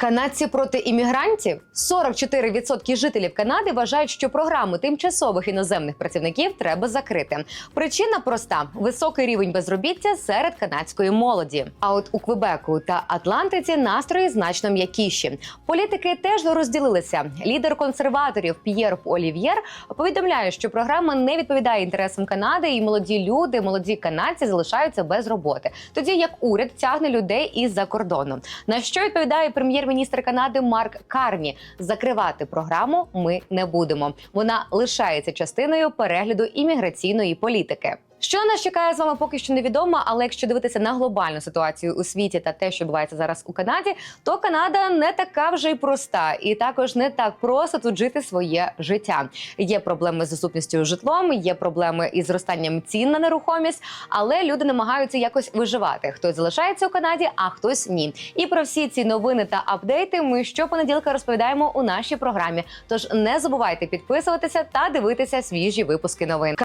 Канадці проти іммігрантів 44% жителів Канади вважають, що програму тимчасових іноземних працівників треба закрити. Причина проста: високий рівень безробіття серед канадської молоді. А от у Квебеку та Атлантиці настрої значно м'якіші. Політики теж розділилися. Лідер консерваторів П'єр Олів'єр повідомляє, що програма не відповідає інтересам Канади, і молоді люди, молоді канадці залишаються без роботи. Тоді як уряд тягне людей із-за кордону. На що відповідає прем'єр-міністр Канади Марк Карні? Закривати програму ми не будемо. Вона лишається частиною перегляду імміграційної політики. Що нас чекає з вами, поки що невідомо. Але якщо дивитися на глобальну ситуацію у світі та те, що відбувається зараз у Канаді, то Канада не така вже й проста, і також не так просто тут жити своє життя. Є проблеми з доступністю житлом, є проблеми із зростанням цін на нерухомість, але люди намагаються якось виживати. Хтось залишається у Канаді, а хтось ні. І про всі ці новини та апдейти ми щопонеділка розповідаємо у нашій програмі. Тож не забувайте підписуватися та дивитися свіжі випуски новин.